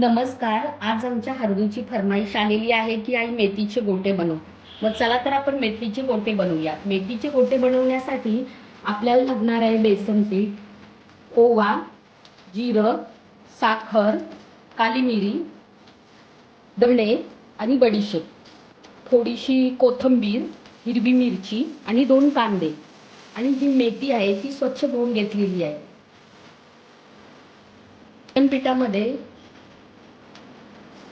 नमस्कार आज आमच्या हरवीची फरमाईश आलेली आहे की आई मेथीचे गोटे बनवू. मग चला तर आपण मेथीचे गोटे बनवूया मेथीचे गोटे बनवण्यासाठी आपल्याला लागणार आहे बेसन पीठ ओवा जिरं साखर काली मिरी दणे आणि बडीशेप. थोडीशी कोथिंबीर हिरवी मिरची आणि दोन कांदे. आणि जी मेथी आहे ती स्वच्छ धुवून घेतलेली आहे. बेसन पिठामध्ये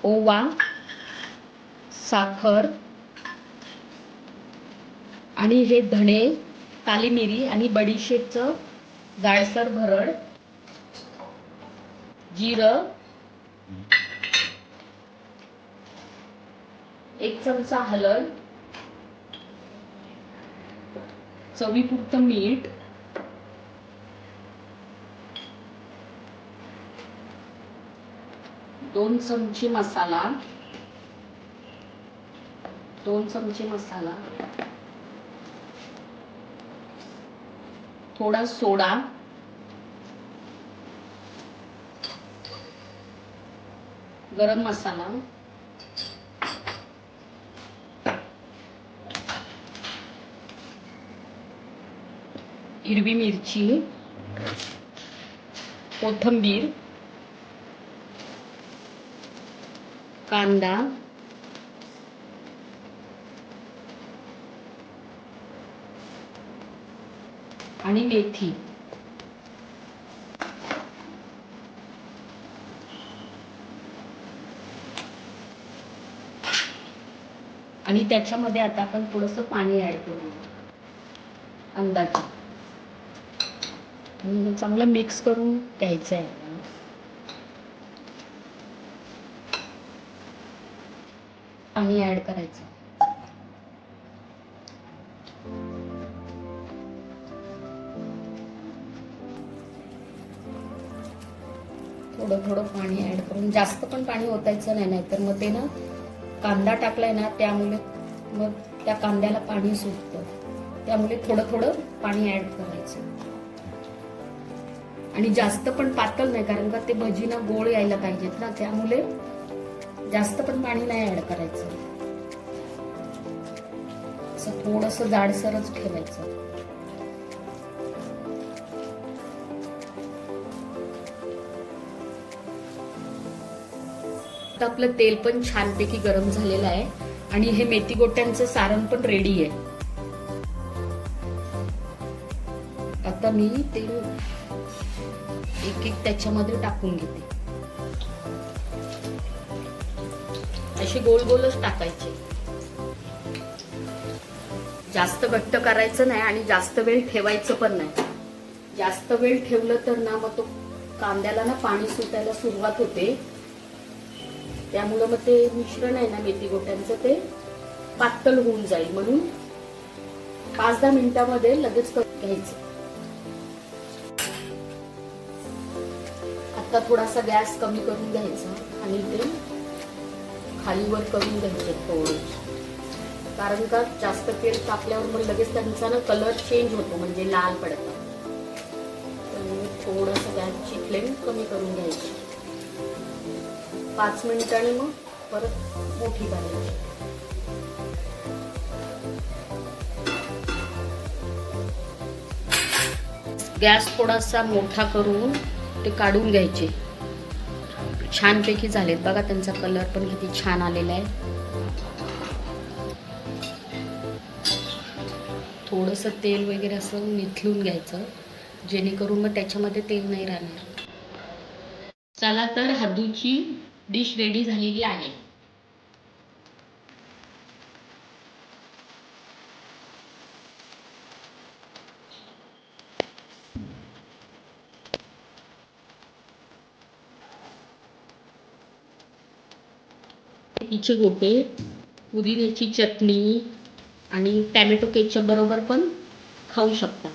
ओवा साखर आणि हे धणे काली मिरी आणि बडीशेपचं जाडसर भरड जिरं एक चमचा हलद चवीपुरतं मीठ दोन चमचे मसाला. दोन चमचे मसाला. थोडा सोडा. गरम मसाला. हिरवी मिरची. कोथिंबीर. कांदा. आणि मेथी. आणि त्याच्यामध्ये आता आपण थोडंसं पाणी ऍड करू. अंदाजे. चांगलं मिक्स करून घ्यायचं आहे. पाणी ऍड करायचं. थोडं थोडं पाणी ऍड करून जास्त पण पाणी ओतायचं नाही नाहीतर मग ते ना कांदा टाकलाय ना त्यामुळे मग त्या कांद्याला पाणी सुटतं. त्यामुळे थोडं थोडं पाणी ऍड करायचं. आणि जास्त पण पातळ नाही कारण का ते भजीना गोळ यायला पाहिजेत ना त्यामुळे जास्त पण पाणी नाही ऍड करायचं. असं थोडस जाडसरच ठेवायचं. आपलं तेल पण छानपैकी गरम झालेलं आहे आणि हे मेथी गोट्यांचं सारण पण रेडी आहे. आता मी ते एक एक त्याच्यामध्ये टाकून घेते. असे गोल गोलच टाकायचे. जास्त घट्ट करायचं नाही आणि जास्त वेळ ठेवायचं पण नाही. जास्त वेळ ठेवलं तर ना मग तो कांद्याला ना पाणी सुटायला सुरुवात होते. त्यामुळं मग ते मिश्रण आहे ना मेथी गोट्यांचं ते पातळ होऊन जाईल म्हणून पाच दहा मिनिटामध्ये लगेच घ्यायचं. आता थोडासा गॅस कमी करून घ्यायचा आणि ते खालीवर करून घ्यायचे थोडे कारण का जास्त तेल तापल्यावर मग लगेच त्यांचा ना कलर चेंज होतो म्हणजे लाल पडतात त्यामुळे थोडस गॅसची फ्लेम कमी करून घ्यायची. पाच मिनिटांनी मग परत मोठी करायची. गॅस थोडासा मोठा करून ते काढून घ्यायचे. छानपैकी झालेत. बघा त्यांचा कलर पण किती छान आलेला आहे. थोडंसं तेल वगैरे असं निथलून घ्यायचं. जेणेकरून मग त्याच्यामध्ये तेल नाही राहणार. चला तर हद्दूची डिश रेडी झालेली आहे. मेथीचे गोटे पुदिन्याची चटणी आणि टॅमॅटो केचप बरोबर पण खाऊ शकता.